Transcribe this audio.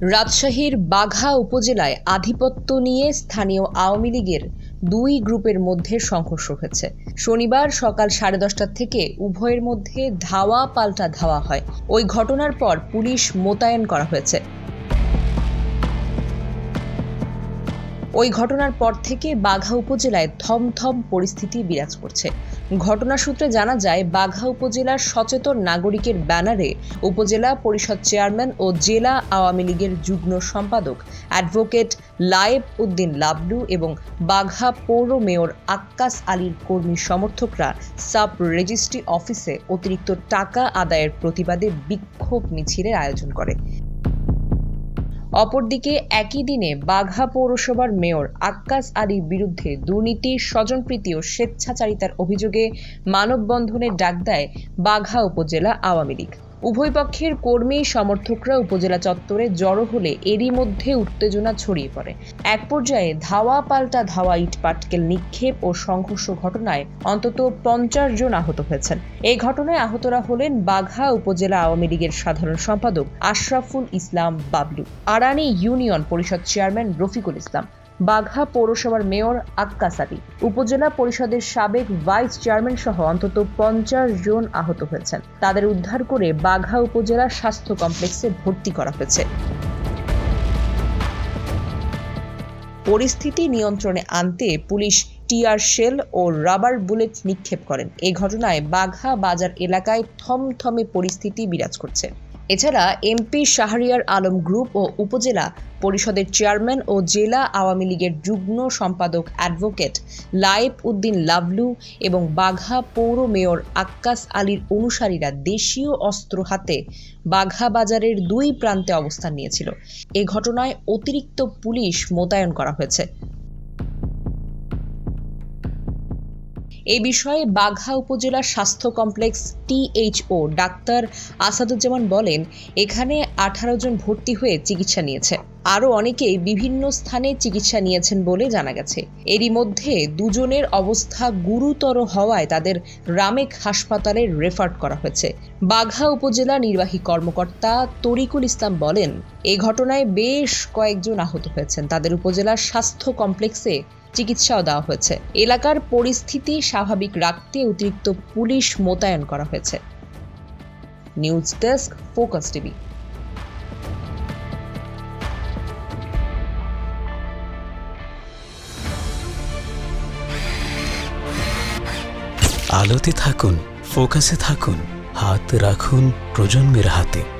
রাজশাহীর বাঘা উপজেলায় আধিপত্য নিয়ে স্থানীয় আওয়ামী লীগের দুই গ্রুপের মধ্যে সংঘর্ষ হয়েছে। শনিবার সকাল সাড়ে দশটার থেকে উভয়ের মধ্যে ধাওয়া পাল্টা ধাওয়া হয়। ওই ঘটনার পর পুলিশ মোতায়েন করা হয়েছে। ওই ঘটনার পর থেকে বাঘা উপজেলায় থমথম পরিস্থিতি বিরাজ করছে। ঘটনা সূত্রে জানা যায়, বাঘা উপজেলার সচেতন নাগরিকের ব্যানারে উপজেলা পরিষদ চেয়ারম্যান ও জেলা আওয়ামী লীগের যুগ্ম সম্পাদক অ্যাডভোকেট লায়েব উদ্দিন লাবলু এবং বাঘা পৌর মেয়র আক্কাস আলীর কর্মী সমর্থকরা সাব রেজিস্ট্রি অফিসে অতিরিক্ত টাকা আদায়ের প্রতিবাদে বিক্ষোভ মিছিলের আয়োজন করে। অপরদিকে একই দিনে বাঘা পৌরসভার মেয়র আক্কাস আলীর বিরুদ্ধে দুর্নীতি, স্বজনপ্রীতি ও স্বেচ্ছাচারিতার অভিযোগে মানববন্ধনের ডাক দেয় বাঘা উপজেলা আওয়ামী লীগ। উভয় পক্ষের কর্মী, সমর্থকরা উপজেলা চত্বরে জড়ো হলে এরই মধ্যে উত্তেজনা ছড়িয়ে পড়ে। এক পর্যায়ে ধাওয়া পাল্টা ধাওয়া ইট পাটকেল নিক্ষেপ ও সংঘর্ষ ঘটনায় অন্তত পঞ্চাশ জন আহত হয়েছেন। এই ঘটনায় আহতরা হলেন বাঘা উপজেলা আওয়ামী লীগের সাধারণ সম্পাদক Ashraful Islam Bablu. Arani union Parishad chairman Rafiqul Islam. বাঘা পৌরসভার মেয়র আক্কাস আলী। উপজেলা পরিষদের সাবেক ভাইস চেয়ারম্যান সহ অন্তত পঞ্চাশ জন আহত হয়েছেন। তাদের উদ্ধার করে বাঘা উপজেলা স্বাস্থ্য কমপ্লেক্সে ভর্তি করা হয়েছে। পরিস্থিতি নিয়ন্ত্রণে আনতে পুলিশ টিয়ার শেল ও রাবার বুলেট নিক্ষেপ করেন। এ ঘটনায় বাঘা বাজার এলাকায় থমথমে পরিস্থিতি বিরাজ করছে। এছাড়া এমপি শাহরিয়ার আলম গ্রুপ ও উপজেলা পরিষদের চেয়ারম্যান ও জেলা আওয়ামী লীগের যুগ্ম সম্পাদক অ্যাডভোকেট লায়েব উদ্দিন লাভলু এবং বাঘা পৌর মেয়র আক্কাস আলীর অনুসারীরা দেশীয় অস্ত্র হাতে বাঘা বাজারের দুই প্রান্তে অবস্থান নিয়েছিল। এ ঘটনায় অতিরিক্ত পুলিশ মোতায়েন করা হয়েছে। এ বিষয়ে বাঘা উপজেলা স্বাস্থ্য কমপ্লেক্স টিএইচও ডাক্তার আসাদুজ্জামান বলেন, এখানে আঠারো জন ভর্তি হয়ে চিকিৎসা নিয়েছে। আরও অনেকেই বিভিন্ন স্থানে চিকিৎসা নিয়েছেন বলে জানা গেছে। এরই মধ্যে দুজনের অবস্থা গুরুতর হওয়ায় তাদের রামেক হাসপাতালে রেফার করা হয়েছে। বাঘা উপজেলা নির্বাহী কর্মকর্তা তরিকুল ইসলাম বলেন, এ ঘটনায় বেশ কয়েকজন আহত হয়েছেন। তাদের উপজেলার স্বাস্থ্য কমপ্লেক্সে চিকিৎসাও দেওয়া হয়েছে। এলাকার পরিস্থিতি স্বাভাবিক রাখতে অতিরিক্ত পুলিশ মোতায়েন করা হয়েছে। News desk, focus TV. আলোতে থাকুন, ফোকাসে থাকুন, হাত রাখুন প্রজন্মের হাতে।